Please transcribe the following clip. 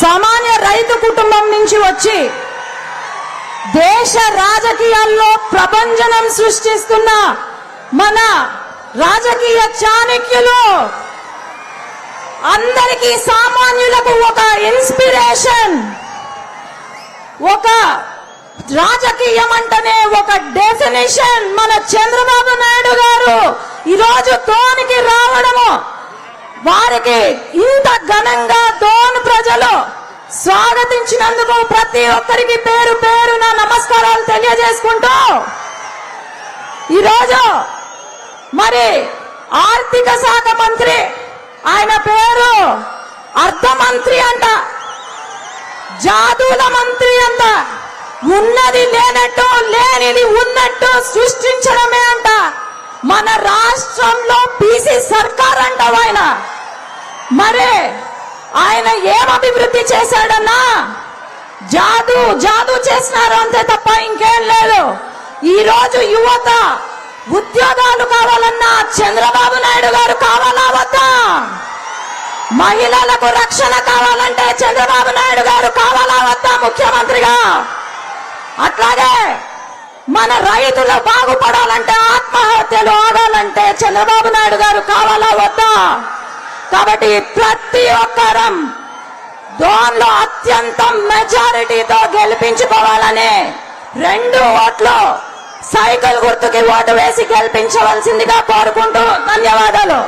సామాన్య రైతు కుటుంబం నుంచి వచ్చి దేశ రాజకీయాల్లో ప్రభంజనం సృష్టిస్తున్న మన రాజకీయ చాణక్యులు అందరికీ సామాన్యులకు ఒక ఇన్స్పిరేషన్ ఒక రాజకీయం అంటేనే ఒక డెఫినేషన్ మన చంద్రబాబు నాయుడు గారు. ఈరోజు తోనికి రావడము వారికి ఇంత ఘనంగా దోన్ ప్రజలు స్వాగతించినందుకు ప్రతి ఒక్కరికి పేరు పేరు నా నమస్కారాలు తెలియజేసుకుంటూ ఈరోజు మరి ఆర్థిక శాఖ మంత్రి ఆయన పేరు అర్థమంత్రి అంట జాదుల మంత్రి అంట ఉన్నది లేనట్టు లేనిది ఉన్నట్టు సృష్టించడమే అంట. మన రాష్ట్రంలో బీసీ సర్కార్ అంట మరే ఆయన ఏం అభివృద్ధి చేశాడన్నా? జాదు జాదు చేసినారు అంతే తప్ప ఇంకేం లేదు. ఈ రోజు యువత ఉద్యోగాలు కావాలన్నా చంద్రబాబు నాయుడు గారు కావాలా వద్దా? మహిళలకు రక్షణ కావాలంటే చంద్రబాబు నాయుడు గారు కావాలా వద్దా ముఖ్యమంత్రిగా? అట్లాగే మన రైతులు బాగుపడాలంటే ఆత్మహత్యలు ఆగాలంటే చంద్రబాబు నాయుడు గారు కావాలా వద్దా? కాబట్టి ప్రతి ఒక్కరం దోన్లో అత్యంత మెజారిటీతో గెలిపించుకోవాలనే రెండు ఓట్లు సైకిల్ గుర్తుకి ఓటు వేసి గెలిపించవలసిందిగా కోరుకుంటూ ధన్యవాదాలు.